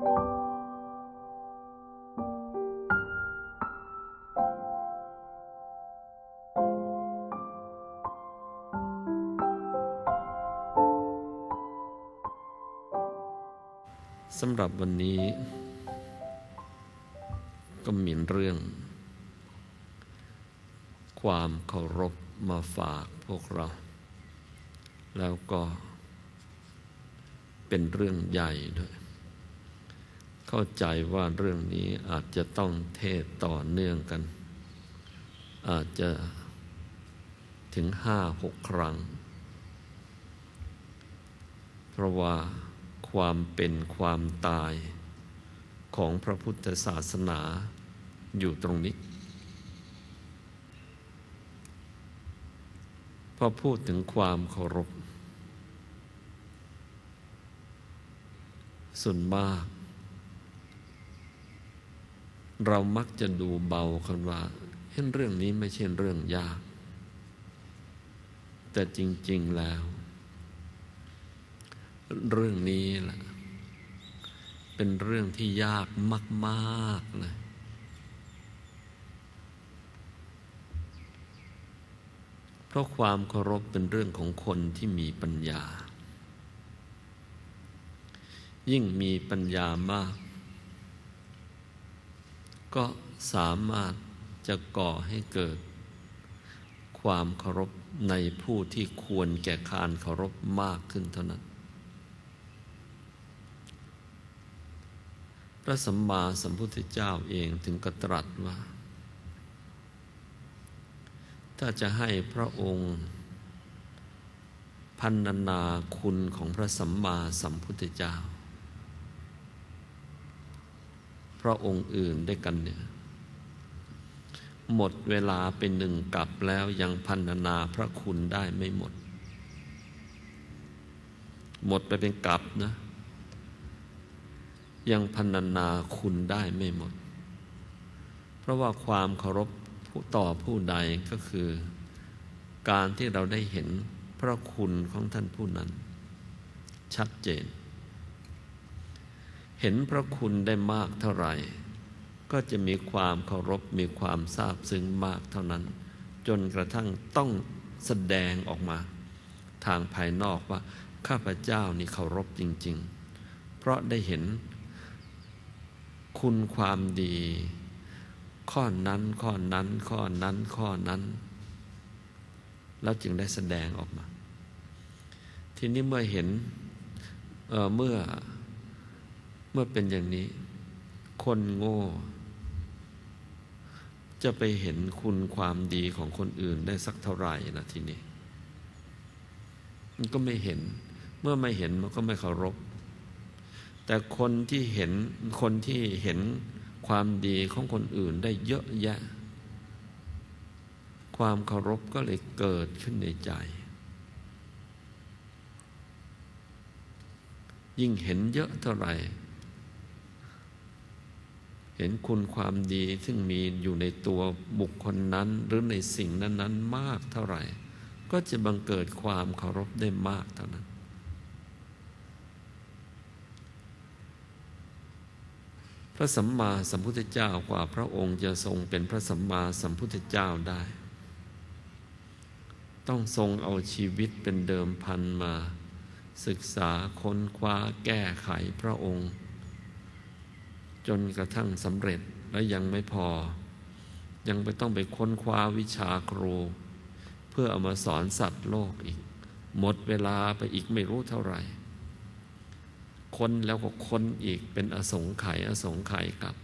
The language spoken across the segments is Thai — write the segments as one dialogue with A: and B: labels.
A: สำหรับวันนี้ ก็มีเรื่อง ความเคารพมาฝากพวกเรา แล้วก็เป็นเรื่องใหญ่ด้วย เข้าใจว่าเรื่องนี้อาจจะต้องเทศต่อเนื่องกัน อาจจะถึงห้าหกครั้ง เพราะว่าความเป็นความตายของพระพุทธศาสนาอยู่ตรงนี้ พอพูดถึงความเคารพส่วนมาก เรามักจะดูเบากันว่าเห็นเรื่องนี้ไม่ใช่เรื่องยาก แต่จริง ๆแล้ว เรื่องนี้แหละเป็นเรื่องที่ยากมากๆเลยเพราะความเคารพเป็นเรื่องของคนที่มีปัญญา ยิ่งมีปัญญามาก ก็สามารถจะก่อให้เกิด ความเคารพในผู้ที่ควรแก่การเคารพมากขึ้นเท่านั้น พระสัมมาสัมพุทธเจ้าเองถึงกระตรัสว่า ถ้าจะให้พระองค์ พันนาคุณของพระสัมมาสัมพุทธเจ้า พระองค์อื่นได้กันเนี่ยหมดเวลาเป็นหนึ่งกับแล้วยังพันนาพระคุณได้ไม่หมด หมดไปเป็นกับนะ ยังพันนาคุณได้ไม่หมด เพราะว่าความเคารพต่อผู้ใดก็คือ การที่เราได้เห็นพระคุณของท่านผู้นั้น ชัดเจน เห็นพระคุณได้มากเท่าไหร่ ก็จะมีความเคารพมีความซาบซึ้งมากเท่านั้น จนกระทั่งต้องแสดงออกมา ทางภายนอกว่า ข้าพเจ้านี่เคารพจริง ๆ เพราะได้เห็น คุณความดี ข้อนั้นข้อนั้นข้อนั้นข้อนั้นแล้วจึงได้แสดงออกมา ทีนี้เมื่อเห็นเเมื่อ เมื่อเป็นอย่างนี้ คนโง่ จะไปเห็นคุณความดีของคนอื่นได้สักเท่าไหร่นะทีนี้ มันก็ไม่เห็น เมื่อไม่เห็นมันก็ไม่เคารพ แต่คนที่เห็นคนที่เห็นความดีของคนอื่นได้เยอะแยะ ความเคารพก็เลยเกิดขึ้นในใจ ยิ่งเห็นเยอะเท่าไหร่ เห็นคุณความดีซึ่งมีอยู่ในตัวบุคคลนั้น หรือในสิ่งนั้น ๆ มากเท่าไหร่ ก็จะบังเกิดความเคารพได้มากเท่านั้น พระสัมมาสัมพุทธเจ้ากว่าพระองค์จะทรงเป็นพระสัมมาสัมพุทธเจ้าได้ ต้องทรงเอาชีวิตเป็นเดิมพันมา ศึกษาค้นคว้าแก้ไขพระองค์ จนกระทั่งสำเร็จและยังไม่พอ ยังไปต้องไปค้นคว้าวิชาครู เพื่อเอามาสอนสัตว์โลกอีก หมดเวลาไปอีกไม่รู้เท่าไหร่ ค้นแล้วก็ค้นอีกเป็นอสงไขยอสงไขยกับ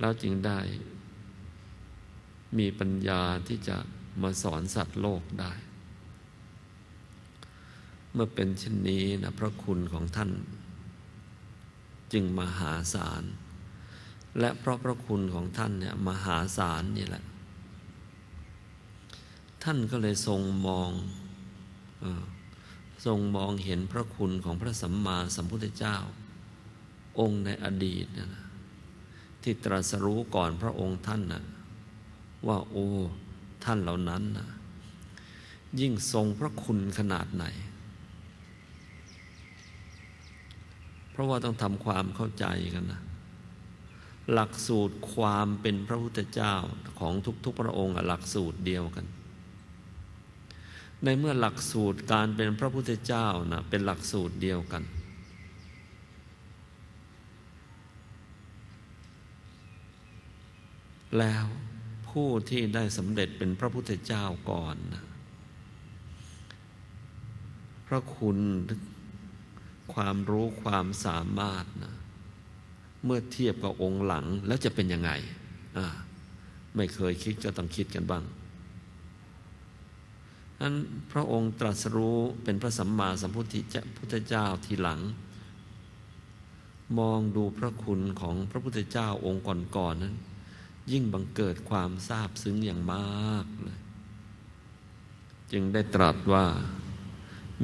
A: แล้วจึงได้ มีปัญญาที่จะมาสอนสัตว์โลกได้ เมื่อเป็นเช่นนี้นะพระคุณของท่าน จึงมหาศาล และเพราะพระคุณของท่านเนี่ยมหาศาลนี่แหละ ท่านก็เลยทรงมองอทรงมองเห็นพระคุณของพระสัมมาสัมพุทธเจ้า องค์ในอดีตนะที่ตรัสรู้ก่อนพระองค์ท่านนะว่าโอ้ท่านเหล่านั้นนะยิ่งทรงพระคุณขนาดไหน เพ ราะว่าต้องทำความเข้าใจกันนะหลักสูตรความเป็นพระพุทธเจ้าของทุกๆพระองค์หลักสูตรเดียวกัน ในเมื่อหลักสูตรการเป็นพระพุทธเจ้านะเป็นหลักสูตรเดียวกัน แล้วผู้ที่ได้สำเร็จเป็นพระพุทธเจ้าก่อนนะพระคุณ ความรู้ความสามารถนะเมื่อเทียบกับองค์หลังแล้วจะเป็นยังไง ไม่เคยคิดก็ต้องคิดกันบ้างนั้นพระองค์ตรัสรู้เป็นพระสัมมาสัมพุทธเจ้าทีหลัง มองดูพระคุณของพระพุทธเจ้าองค์ก่อนๆนนั้น ยิ่งบังเกิดความซาบซึ้งอย่างมากเลย จึงได้ตรัสว่า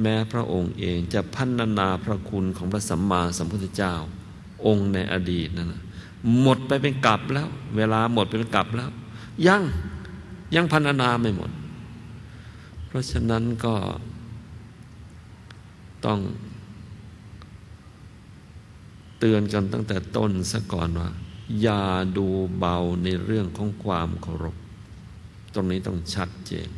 A: แม้พระองค์เองจะพันนาพระคุณของพระสัมมาสัมพุทธเจ้า องค์ในอดีตนั่นหมดไปเป็นกลับแล้ว เวลาหมดไปเป็นกลับแล้ว ยังยังพันนาไม่หมด เพราะฉะนั้นก็ต้องเตือนกันตั้งแต่ต้นซะก่อนว่า อย่าดูเบาในเรื่องของความเคารพ ตรงนี้ต้องชัดเจน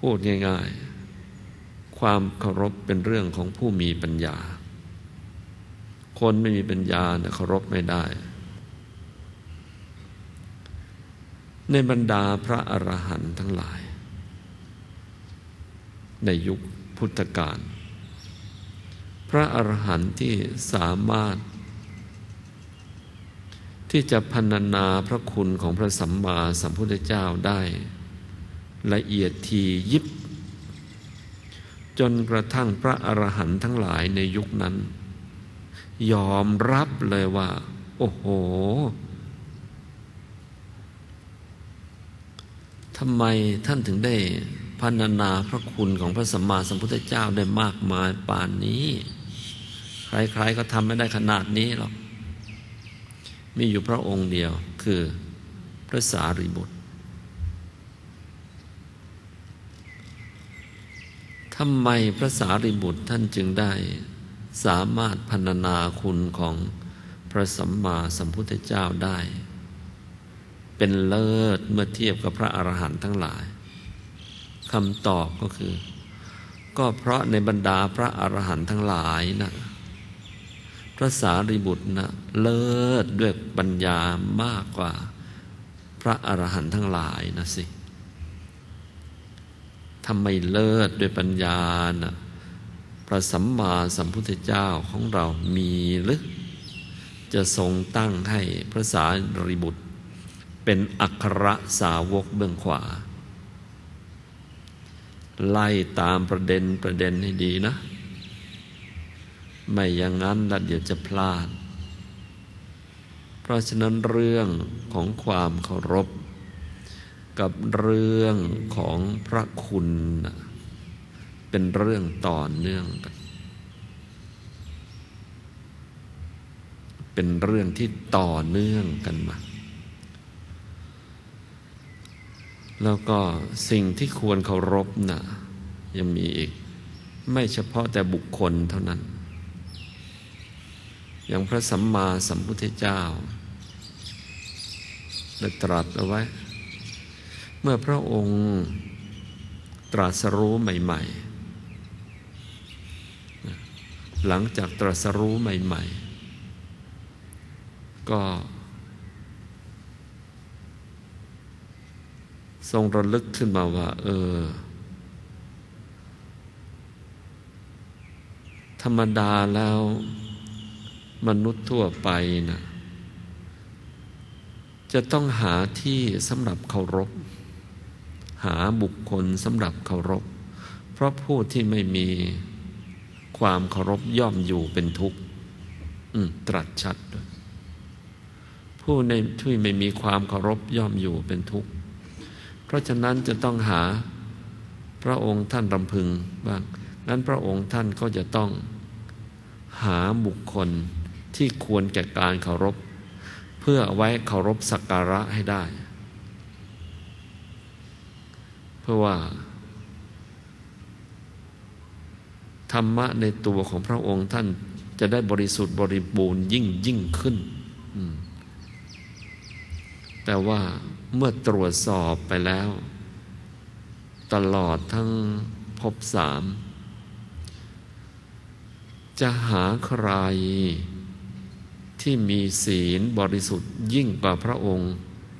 A: พูดง่าย ๆ ความเคารพเป็นเรื่องของผู้มีปัญญา คนไม่มีปัญญาเนี่ยเคารพไม่ได้ ในบรรดาพระอรหันต์ทั้งหลาย ในยุคพุทธกาลพระอรหันต์ที่สามารถ ที่จะพรรณนาพระคุณของพระสัมมาสัมพุทธเจ้าได้ ละเอียดทียิบ จนกระทั่งพระอรหันต์ทั้งหลายในยุคนั้น ยอมรับเลยว่า โอ้โหทำไมท่านถึงได้พันนาพระคุณของพระสัมมาสัมพุทธเจ้าได้มากมายป่านนี้ ใครๆก็ทำไม่ได้ขนาดนี้หรอก มีอยู่พระองค์เดียวคือพระสารีบุตร ทำไมพระสารีบุตรท่านจึงได้ สามารถพรรณนาคุณของพระสัมมาสัมพุทธเจ้าได้ เป็นเลิศเมื่อเทียบกับพระอรหันต์ทั้งหลายคำตอบก็คือ ก็เพราะในบรรดาพระอรหันต์ทั้งหลายนะพระสารีบุตรนะเลิศด้วยปัญญามากกว่า พระอรหันต์ทั้งหลายนะสิ ทำไมเลิศด้วยปัญญานะพระสัมมาสัมพุทธเจ้าของเรามีหรือจะทรงตั้งให้พระสารีบุตร เป็นอัครสาวกเบื้องขวา ไล่ตามประเด็นประเด็นให้ดีนะ ไม่อย่างนั้นล้วเดี๋ยวจะพลาด เพราะฉะนั้นเรื่องของความเคารพ กับเรื่องของพระคุณ เป็นเรื่องต่อเนื่องกัน เป็นเรื่องที่ต่อเนื่องกันมา แล้วก็สิ่งที่ควรเคารพนะ่ะยังมีอีก ไม่เฉพาะแต่บุคคลเท่านั้น อย่างพระสัมมาสัมพุทธเจ้าได้ตรัสเอาไว้ เมื่อพระองค์ตรัสรู้ใหม่ ๆ หลังจากตรัสรู้ใหม่ ๆ ก็ ทรงระลึกขึ้นมาว่า เออ ธรรมดาแล้ว มนุษย์ทั่วไปนะจะต้องหาที่สำหรับเคารพ หาบุคคลสำหรับเคารพ เพราะผู้ที่ไม่มีความเคารพย่อมอยู่เป็นทุกข์ตรัสชัดด้วยผู้ในที่ไม่มีความเคารพย่อมอยู่เป็นทุกข์ เพราะฉะนั้นจะต้องหาพระองค์ท่านรำพึงบ้างนั้นพระองค์ท่านก็จะต้องหาบุคคลที่ควรแก่การเคารพ เพื่อไว้เคารพสักการะให้ได้เพ ราะว่า ธรรมะในตัวของพระองค์ท่านจะได้บริสุทธิ์บริบูรณ์ยิ่งยิ่งขึ้น แต่ว่าเมื่อตรวจสอบไปแล้ว ตลอดทั้งภพสาม จะหาใครที่มีศีลบริสุทธิ์ยิ่งกว่าพระองค์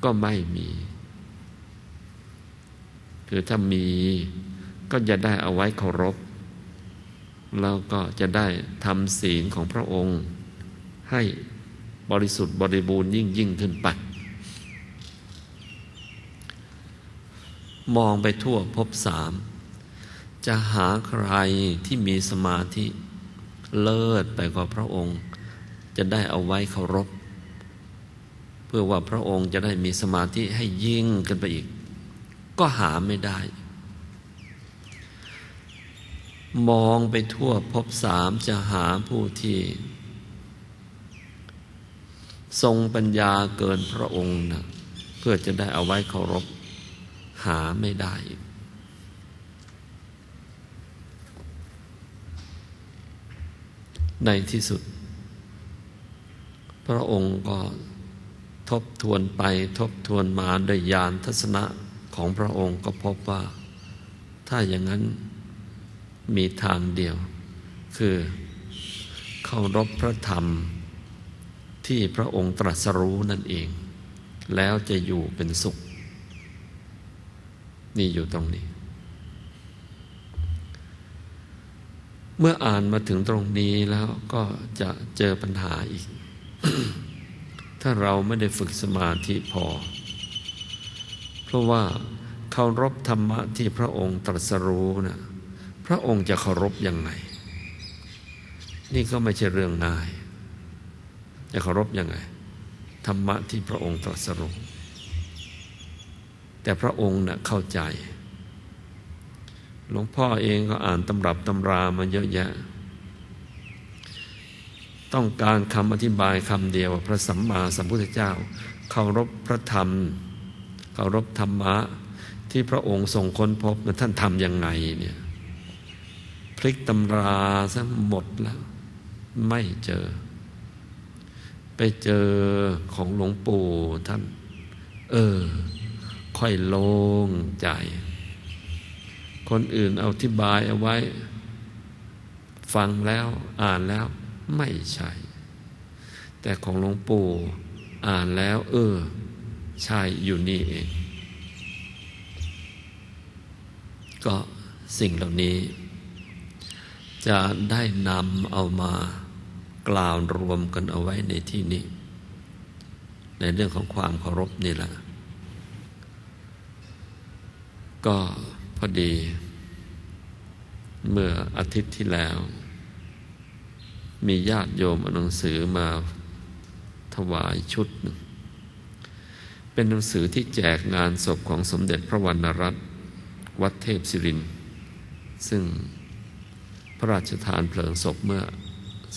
A: ก็ไม่มี คือถ้ามีก็จะได้เอาไว้เคารพแล้วก็จะได้ทำศีลของพระองค์ ให้บริสุทธิ์บริบูรณ์ยิ่งยิ่งขึ้นไป มองไปทั่วพบสาม จะหาใครที่มีสมาธิเลิศไปกว่าพระองค์ จะได้เอาไว้เคารพ เพื่อว่าพระองค์จะได้มีสมาธิให้ยิ่งขึ้นไปอีก ก็หาไม่ได้ มองไปทั่วพบสามจะหาผู้ที่ ทรงปัญญาเกินพระองค์นะเพื่อจะได้เอาไว้เคารพหาไม่ได้ ในที่สุด พระองค์ก็ทบทวนไปทบทวนมาโดยยานทัศนะ ของพระองค์ก็พบว่า ถ้าอย่างนั้นมีทางเดียว คือเคารพพระธรรมที่พระองค์ตรัสรู้นั่นเอง แล้วจะอยู่เป็นสุข นี่อยู่ตรงนี้ เมื่ออ่านมาถึงตรงนี้แล้วก็จะเจอปัญหาอีก ถ้าเราไม่ได้ฝึกสมาธิพอ เพราะว่าเคารพธรรมะที่พระองค์ตรัสรู้นะพระองค์จะเคารพยังไง นี่ก็ไม่ใช่เรื่องง่าย จะเคารพยังไง ธรรมะที่พระองค์ตรัสรู้แต่พระองค์นะ่ะเข้าใจ หลวงพ่อเองก็อ่านตำรับตำรามาเยอะแยะ ต้องการคำอธิบายคำเดียวพระสัมมาสัมพุทธเจ้า เคารพพระธรรม เคารพธรรมะ ที่พระองค์ทรงค้นพบท่านทำยังไงเนี่ยพลิกตำราซะหมดแล้ว ไม่เจอ ไปเจอของหลวงปู่ท่าน เออ ค่อยโล่งใจ คนอื่นเอาอธิบายเอาไว้ ฟังแล้วอ่านแล้วไม่ใช่ แต่ของหลวงปู่อ่านแล้ว เออ ใช่อยู่นี่เอง ก็สิ่งเหล่านี้ จะได้นำเอามากล่าวรวมกันเอาไว้ในที่นี้ ในเรื่องของความเคารพนี่แหละ ก็พอดี เมื่ออาทิตย์ที่แล้ว มีญาติโยมเอาหนังสือมาถวายชุดหนึ่ง เป็นหนังสือที่แจกงานศพของสมเด็จพระวรรณรัตน์วัดเทพศิริน ซึ่งพระราชทานเพลิงศพเมื่อ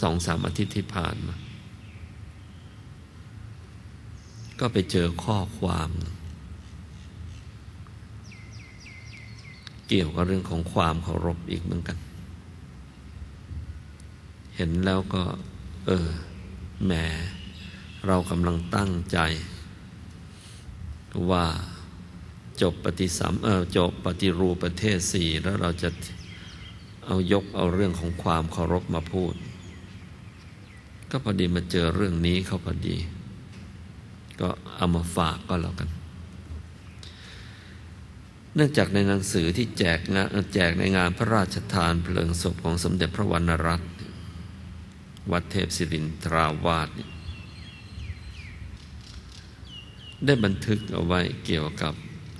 A: สองสามอาทิตย์ที่ผ่านมา ก็ไปเจอข้อความ เกี่ยวกับเรื่องของความเคารพอีกเหมือนกัน เห็นแล้วก็ เออแหมเรากำลังตั้งใจ ว่าจบปฏิสัมเออจบปฏิรูปประเทศสี่แล้วเราจะเอายกเอาเรื่องของความเคารพมาพูด ก็พอดีมาเจอเรื่องนี้เขาพอดี ก็เอามาฝากก็แล้วกัน เนื่องจากในหนังสือที่แจกงานแจกในงานพระราชทานเพลิงศพของสมเด็จพระวรรณรัตน์วัดเทพศิรินทราวาส ได้บันทึกเอาไว้เกี่ยวกับ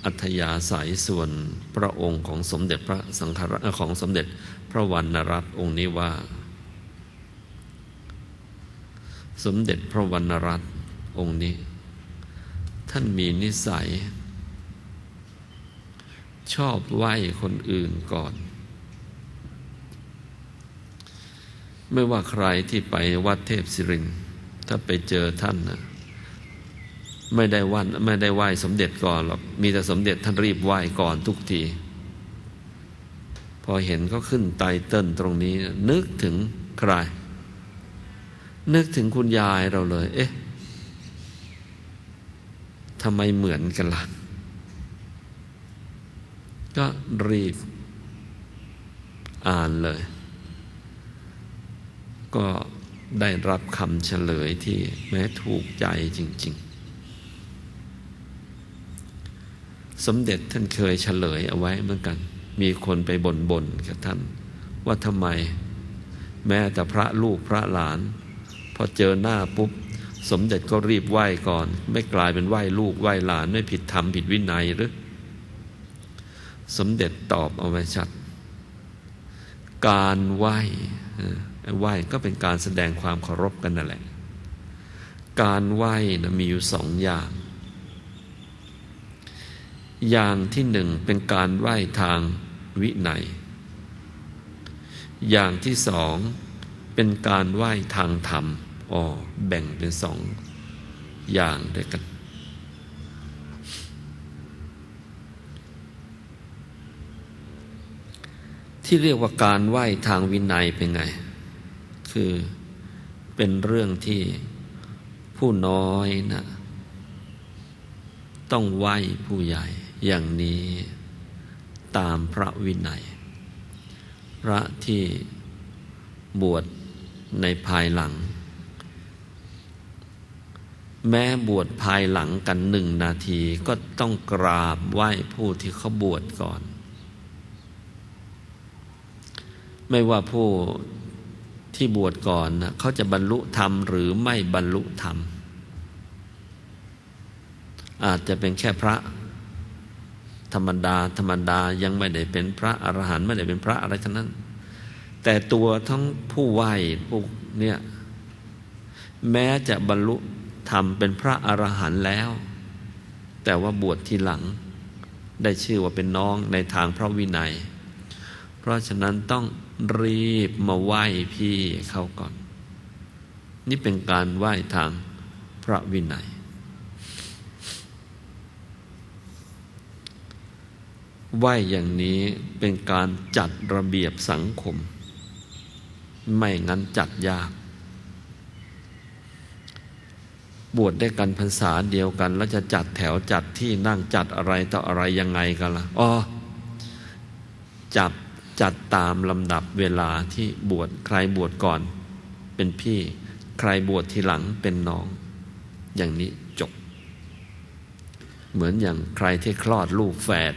A: อัธยาศัยส่วนพระองค์ของสมเด็จพระสังฆราชของสมเด็จพระวรรณรัตน์องค์นี้ว่า สมเด็จพระวรรณรัตน์องค์นี้ ท่านมีนิสัย ชอบไหว้คนอื่นก่อน ไม่ว่าใครที่ไปวัดเทพศิรินถ้าไปเจอท่านนะ ไม่ได้วันไม่ได้ไหว้สมเด็จก่อนหรอกมีแต่สมเด็จท่านรีบไหว้ก่อนทุกที พอเห็นเขาขึ้นไตเติ้ลตรงนี้ นึกถึงใคร นึกถึงคุณยายเราเลย เอ๊ะทำไมเหมือนกันละ่ะ ก็รีบ อ่านเลย ก็ได้รับคำเฉลยที่แม้ถูกใจจริง ๆ สมเด็จท่านเคยเฉลยเอาไว้เหมือนกัน มีคนไปบ่นบนกับท่าน ว่าทำไม แม้แต่พระลูกพระหลาน พอเจอหน้าปุ๊บ สมเด็จก็รีบไหว้ก่อน ไม่กลายเป็นไหว้ลูกไหว้หลาน ไม่ผิดธรรมผิดวินัยหรือ สมเด็จตอบเอาไว้ชัด การไหว้ไหว้ก็เป็นการแสดงความเคารพกันนั่นแหละ การไหว้นะมีอยู่สองอย่าง อย่างที่หนึ่งเป็นการไหว้ทางวินัยอย่างที่สองเป็นการไหว้ทางธรรมอ๋อแบ่งเป็นสองอย่างด้วยกัน ที่เรียกว่าการไหว้ทางวินัยเป็นไง คือเป็นเรื่องที่ผู้น้อยนะต้องไหว้ผู้ใหญ่ อย่างนี้ตามพระวินัย พระที่บวชในภายหลัง แม้บวชภายหลังกันหนึ่งนาทีก็ต้องกราบไหว้ผู้ที่เขาบวชก่อน ไม่ว่าผู้ที่บวชก่อนนะเขาจะบรรลุธรรมหรือไม่บรรลุธรรม อาจจะเป็นแค่พระ ธรรมดา ธรรมดายังไม่ได้เป็นพระอรหันต์ไม่ได้เป็นพระอะไรทั้งนั้น แต่ตัวทั้งผู้ไหว้พวกเนี่ยแม้จะบรรลุธรรมเป็นพระอรหันต์แล้ว แต่ว่าบวชทีหลัง ได้ชื่อว่าเป็นน้องในทางพระวินัย เพราะฉะนั้นต้องรีบมาไหว้พี่เขาก่อน นี่เป็นการไหว้ทางพระวินัย ไหวอย่างนี้เป็นการจัดระเบียบสังคม ไม่งั้นจัดยาก บวชได้กันพรรษาเดียวกัน แล้วจะจัดแถวจัดที่นั่งจัดอะไรต่ออะไรยังไงกันละ่ะอ๋อจับจัดตามลำดับเวลาที่บวชใครบวชก่อน เป็นพี่ ใครบวชทีหลังเป็นน้อง อย่างนี้จบ เหมือนอย่างใครที่คลอดลูกแฝด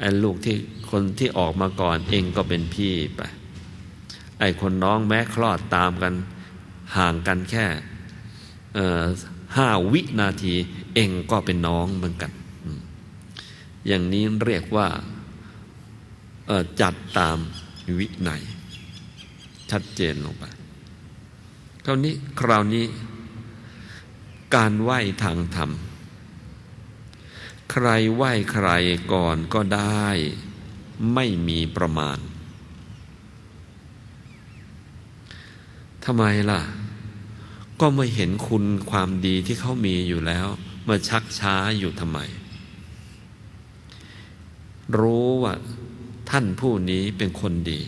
A: ไอ้ลูกที่คนที่ออกมาก่อนเองก็เป็นพี่ไป ไอ้คนน้องแม้คลอดตามกัน ห่างกันแค่ห้าวินาที เองก็เป็นน้องเหมือนกัน อย่างนี้เรียกว่าจัดตามวิไนชัดเจนลงไปคราวนี้คราวนี้ การไหว้ทางธรรม ใครไหว้ใครก่อนก็ได้ ไม่มีประมาณทำไมล่ะ ก็ไม่เห็นคุณความดีที่เขามีอยู่แล้วมาชักช้าอยู่ทำไม รู้ว่าท่านผู้นี้เป็นคนดี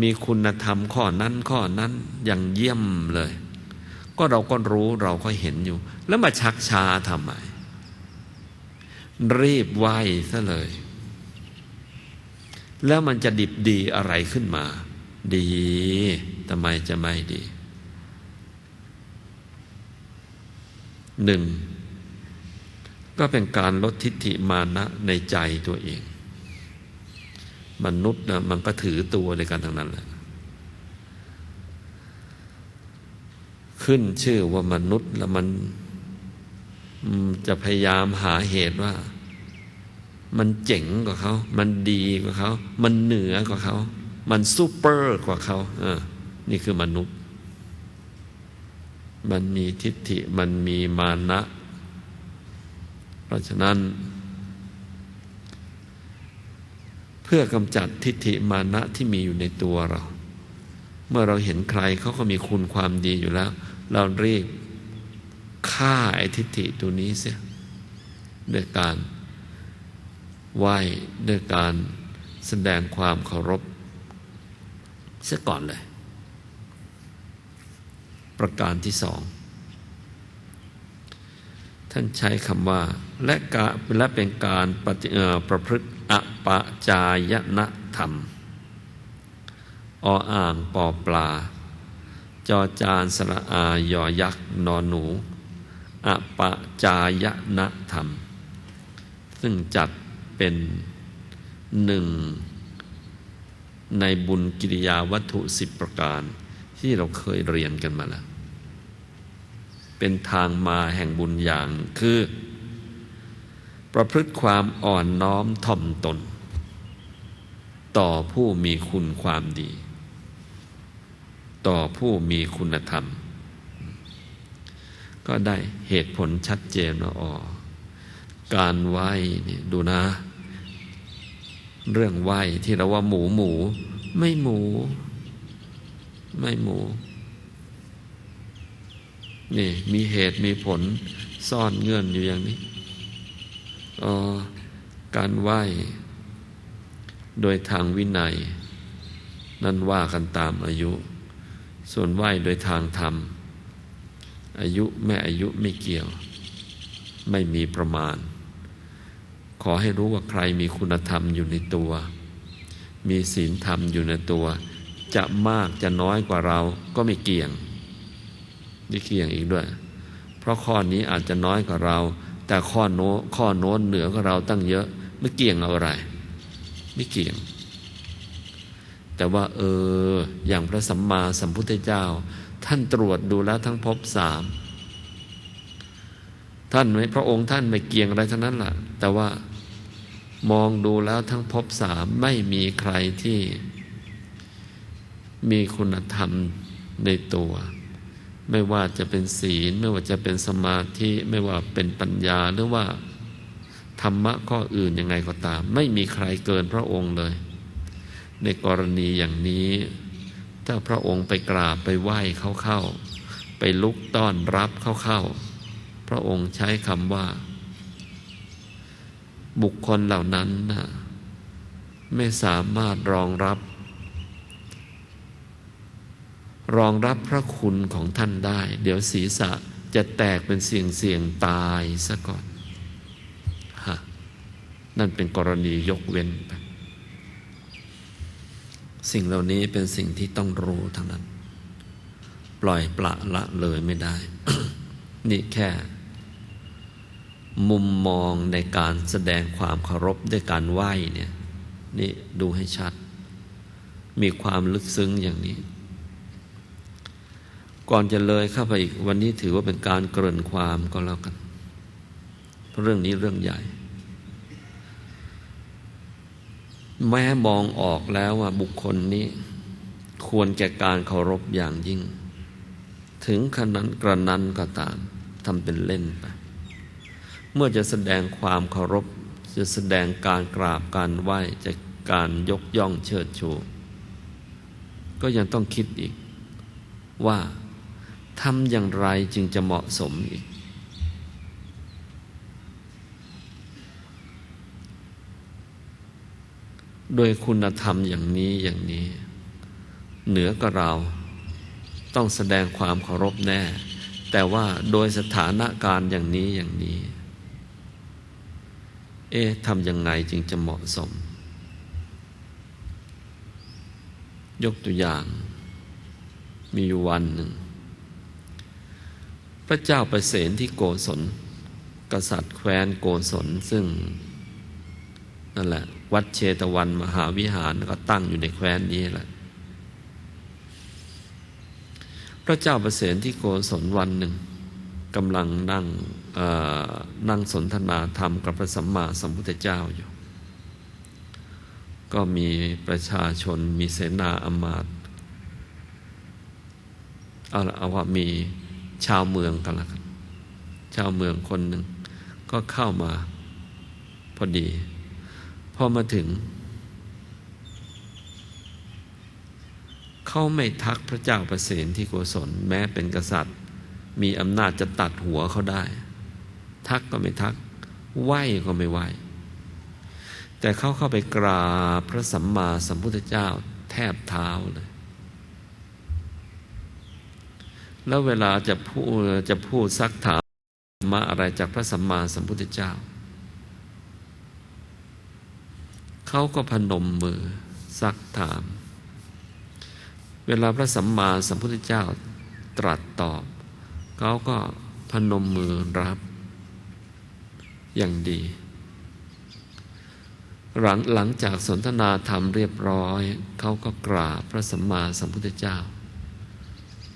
A: มีคุณธรรมข้อนั้นข้อนั้นอย่างเยี่ยมเลย ก็เราก็รู้เราก็เห็นอยู่ แล้วมาชักช้าทำไม รีบไหวซะเลย แล้วมันจะดิบดีอะไรขึ้นมา ดีทำไมจะไม่ดีหนึ่งก็เป็นการลดทิฏฐิมานะในใจตัวเอง มนุษย์นะมันก็ถือตัวในการทางนั้นแหละขึ้นชื่อว่ามนุษย์แล้วมัน จะพยายามหาเหตุว่า มันเจ๋งกว่าเขา มันดีกว่าเขา มันเหนือกว่าเขา มันซูเปอร์กว่าเขาเออนี่คือมนุษย์ มันมีทิฏฐิมันมีมานะ เพราะฉะนั้น เพื่อกำจัดทิฏฐิมานะที่มีอยู่ในตัวเรา เมื่อเราเห็นใครเขาก็มีคุณความดีอยู่แล้ว เราเรียก ฆ่าไอ้ทิฏฐิตัวนี้เสียด้วยการไหว้ด้วยการแสดงความเคารพเสียก่อนเลย ประการที่สอง ท่านใช้คำว่า และกะและเป็นการปฏิประพฤติอปะจายนธรรม ออ่างปอปลา จอจานสระอายอยักษ์นอนหนู อปจายนธรรม ซึ่งจัดเป็นหนึ่งในบุญกิริยาวัตถุสิบประการ ที่เราเคยเรียนกันมาแล้ว เป็นทางมาแห่งบุญอย่างคือ ประพฤติความอ่อนน้อมถ่อมตน ต่อผู้มีคุณความดี ต่อผู้มีคุณธรรม ก็ได้เหตุผลชัดเจนว่าอ๋อการไหว้นี่ดูนะ เรื่องไหว้ที่เราว่าหมูหมู ไม่หมู ไม่หมู นี่ มีเหตุมีผลซ่อนเงื่อนอยู่อย่างนี้อ๋อการไหว้ โดยทางวินัย นั่นว่ากันตามอายุ ส่วนไหว้โดยทางธรรม อายุแม่อายุไม่เกี่ยว ไม่มีประมาณ ขอให้รู้ว่าใครมีคุณธรรมอยู่ในตัว มีศีลธรรมอยู่ในตัว จะมากจะน้อยกว่าเราก็ไม่เกี่ยงไม่เกี่ยงอีกด้วย เพราะข้อนี้อาจจะน้อยกว่าเรา แต่ข้อโน้ข้อโน้นเหนือกว่าเราตั้งเยอะไม่เกี่ยงเอาอะไร ไม่เกี่ยง แต่ว่าเอออย่างพระสัมมาสัมพุทธเจ้า ท่านตรวจดูแล้วทั้งพบสามท่านไม่พระองค์ท่านไม่เกี่ยงอะไรทั้งนั้นแหละแต่ว่ามองดูแล้วทั้งพบสามไม่มีใครที่มีคุณธรรมในตัว ไม่ว่าจะเป็นศีล ไม่ว่าจะเป็นสมาธิไม่ว่าเป็นปัญญาหรือว่าธรรมะข้ออื่นยังไงก็ตาม ไม่มีใครเกินพระองค์เลย ในกรณีอย่างนี้ ถ้าพระองค์ไปกราบไปไหว้เขาเข้า ไปลุกต้อนรับเขาเข้า พระองค์ใช้คำว่า บุคคลเหล่านั้นนะไม่สามารถรองรับ รองรับพระคุณของท่านได้ เดี๋ยวศีรษะจะแตกเป็นเสียงเสียงตายซะก่อนฮะนั่นเป็นกรณียกเว้นไป สิ่งเหล่านี้เป็นสิ่งที่ต้องรู้ทั้งนั้น ปล่อยปละละเลยไม่ได้ นี่แค่ มุมมองในการแสดงความเคารพด้วยการไหว้เนี่ย นี่ดูให้ชัด มีความลึกซึ้งอย่างนี้ ก่อนจะเลยเข้าไปอีกวันนี้ถือว่าเป็นการเกริ่นความก็แล้วกันเพราะเรื่องนี้เรื่องใหญ่ แม้มองออกแล้วว่าบุคคลนี้ ควรแก่การเคารพอย่างยิ่ง ถึงขนาดกระนั้นก็ตามทำเป็นเล่นไป เมื่อจะแสดงความเคารพ จะแสดงการกราบการไหว้จะการยกย่องเชิดชู ก็ยังต้องคิดอีกว่าทำอย่างไรจึงจะเหมาะสมอีก โดยคุณธรรมอย่างนี้อย่างนี้ เหนือกว่าเราต้องแสดงความเคารพแน่ แต่ว่าโดยสถานการณ์อย่างนี้อย่างนี้ เอ๊ะทำยังไงจึงจะเหมาะสม ยกตัวอย่าง มีอยู่วันหนึ่ง พระเจ้าประเสนที่โกศล กษัตริย์แคว้นโกศลซึ่ง นั่นแหละ วัดเชตวันมหาวิหารก็ตั้งอยู่ในแคว้นนี้แหละ พระเจ้าประเสนที่โกศลวันหนึ่งกำลังนั่งนั่งสนทนาธรรมกับพระสัมมาสัมพุทธเจ้าอยู่ ก็มีประชาชนมีเสนาอมาตเอาละเอาว่ามีชาวเมืองกันละกันชาวเมืองคนหนึ่งก็เข้ามาพอดี พอมาถึง เขาไม่ทักพระเจ้าประเสนที่โกศลแม้เป็นกษัตริย์ มีอำนาจจะตัดหัวเขาได้ ทักก็ไม่ทัก ไหวก็ไม่ไหวแต่เขาเข้าไปกราบพระสัมมาสัมพุทธเจ้าแทบเท้าเลย แล้วเวลาจะพูดจะพูดซักถามมาอะไรจากพระสัมมาสัมพุทธเจ้า เขาก็พนมมือซักถาม เวลาพระสัมมาสัมพุทธเจ้าตรัสตอบ เขาก็พนมมือรับ อย่างดี หลังหลังจากสนทนาธรรมเรียบร้อย เขาก็กราบพระสัมมาสัมพุทธเจ้า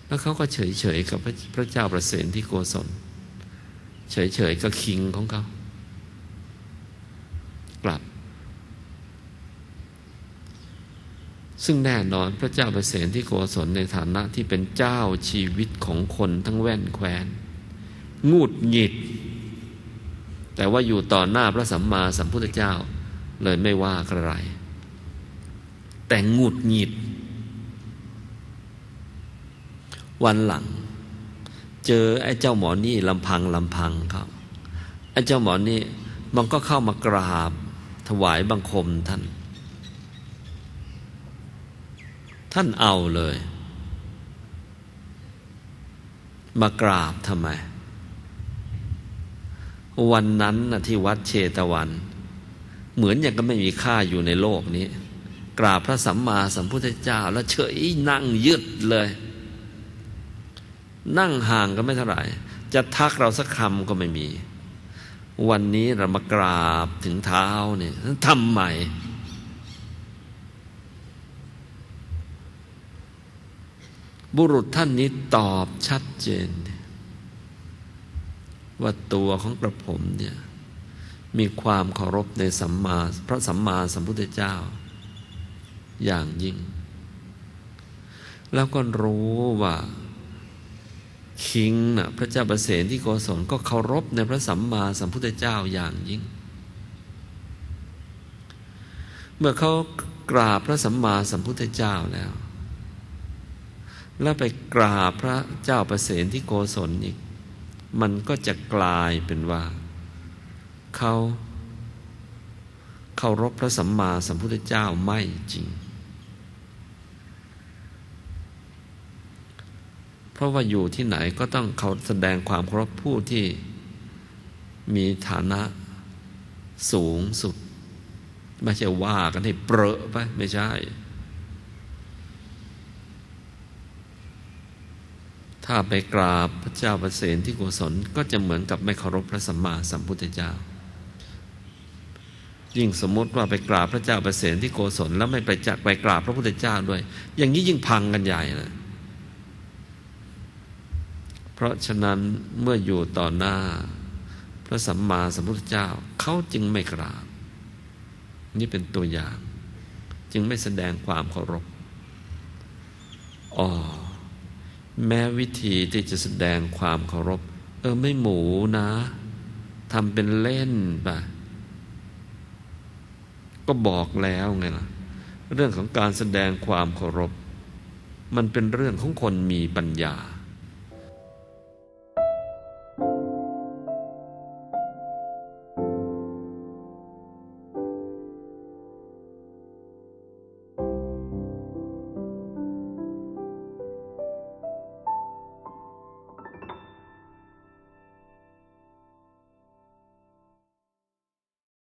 A: แล้วเขาก็เฉยเฉยๆกับพระพระเจ้าประเสนที่โกศลเฉยเฉยๆกับคิงของเขา กลับ ซึ่งแน่นอนพระเจ้าประเสนที่โกศลในฐานะที่เป็นเจ้าชีวิตของคนทั้งแว่นแคว้นงูดหงิด แต่ว่าอยู่ต่อหน้าพระสัมมาสัมพุทธเจ้าเลยไม่ว่าอะไร แต่งูดหงิด วันหลัง เจอไอ้เจ้าหมอนี่ลำพังลำพังครับไอ้เจ้าหมอนี่มันก็เข้ามากราบถวายบังคมท่าน ท่านเอาเลย มากราบทำไม วันนั้นนะที่วัดเชตวัน เหมือนอย่างก็ไม่มีค่าอยู่ในโลกนี้ กราบพระสัมมาสัมพุทธเจ้า แล้วเฉยนั่งยืดเลย นั่งห่างก็ไม่เท่าไหร่ จะทักเราสักคำก็ไม่มี วันนี้เรามากราบถึงเท้าเนี่ยทำไม บุรุษท่านนี้ตอบชัดเจน ว่าตัวของกระผมเนี่ยมีความเคารพในสัมมาพระสัมมาสัมพุทธเจ้า อย่างยิ่ง แล้วก็รู้ว่าคิงนะพระเจ้าประเสนที่โกศลก็เคารพในพระสัมมาสัมพุทธเจ้าอย่างยิ่ง เมื่อเขากราบพระสัมมาสัมพุทธเจ้าแล้ว แล้วไปกราบพระเจ้าประเสนที่โกศลอีก มันก็จะกลายเป็นว่า เขาเคารพพระสัมมาสัมพุทธเจ้าไม่จริง เพราะว่าอยู่ที่ไหนก็ต้องเขาแสดงความเคารพผู้ที่มีฐานะสูงสุด ไม่ใช่ว่ากันให้เปรอะไปไม่ใช่ ถ้าไปกราบพระเจ้าประเสนที่โกศลก็จะเหมือนกับไม่เคารพพระสัมมาสัมพุทธเจ้า ยิ่งสมมติว่าไปกราบพระเจ้าประเสนที่โกศลแล้วไม่ไปจักไปกราบพระพุทธเจ้าด้วย อย่างนี้ยิ่งพังกันใหญ่เลยเพราะฉะนั้นเมื่ออยู่ต่อหน้า พระสัมมาสัมพุทธเจ้าเขาจึงไม่กราบ นี่เป็นตัวอย่าง จึงไม่แสดงความเคารพอ๋อ แม้วิธีที่จะแสดงความเคารพ เออไม่หมูนะทำเป็นเล่นปะก็บอกแล้วไงล่ะ เรื่องของการแสดงความเคารพ มันเป็นเรื่องของคนมีปัญญา